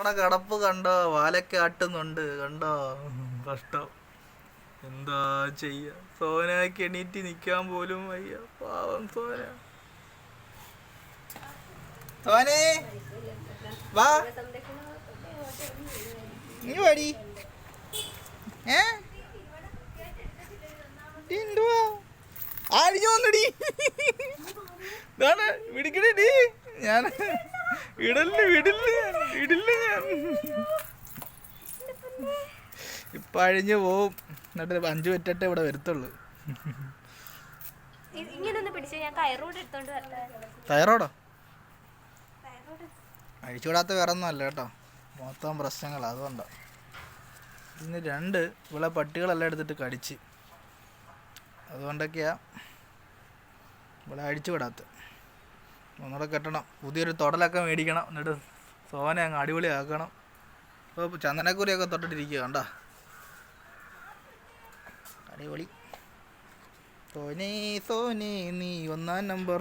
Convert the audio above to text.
കിടക്കണ കിടപ്പ് കണ്ടോ? വാലൊക്കെ ആട്ടുന്നുണ്ട്. കണ്ടോ? കഷ്ടം. എന്താ ചെയ്യ? സോനക്ക് എണീറ്റ് നിക്കാൻ പോലും വയ്യ. പാവം സോന. സോനെ വാ. നീ വാടി. ഏ? ഞാൻ ഇടൽ വിടില്ല ഞാൻ പോവും. എന്നിട്ട് അഞ്ചു പറ്റട്ടെ ഇവിടെ വരുത്തുള്ളൂ. തയറോടോ അഴിച്ചുവിടാത്ത വേറെ ഒന്നും അല്ല കേട്ടോ. മൊത്തം പ്രശ്നങ്ങൾ അതുകൊണ്ടോ. ഇന്ന് രണ്ട് ഇവിടെ പട്ടികളെല്ലാം എടുത്തിട്ട് കടിച്ച്. അതുകൊണ്ടൊക്കെയാ ഇവിടെ അഴിച്ചു വിടാത്ത ഒന്നുകൂടെ കെട്ടണം. പുതിയൊരു തൊടലൊക്കെ മേടിക്കണം. എന്നിട്ട് സോനെ അങ്ങ് അടിപൊളിയാക്കണം. ഇപ്പോൾ ചന്ദനക്കുരിയൊക്കെ തൊട്ടിട്ടിരിക്കുക കണ്ട? അടിപൊളി. സോനേ സോനേ നീ ഒന്നാം നമ്പർ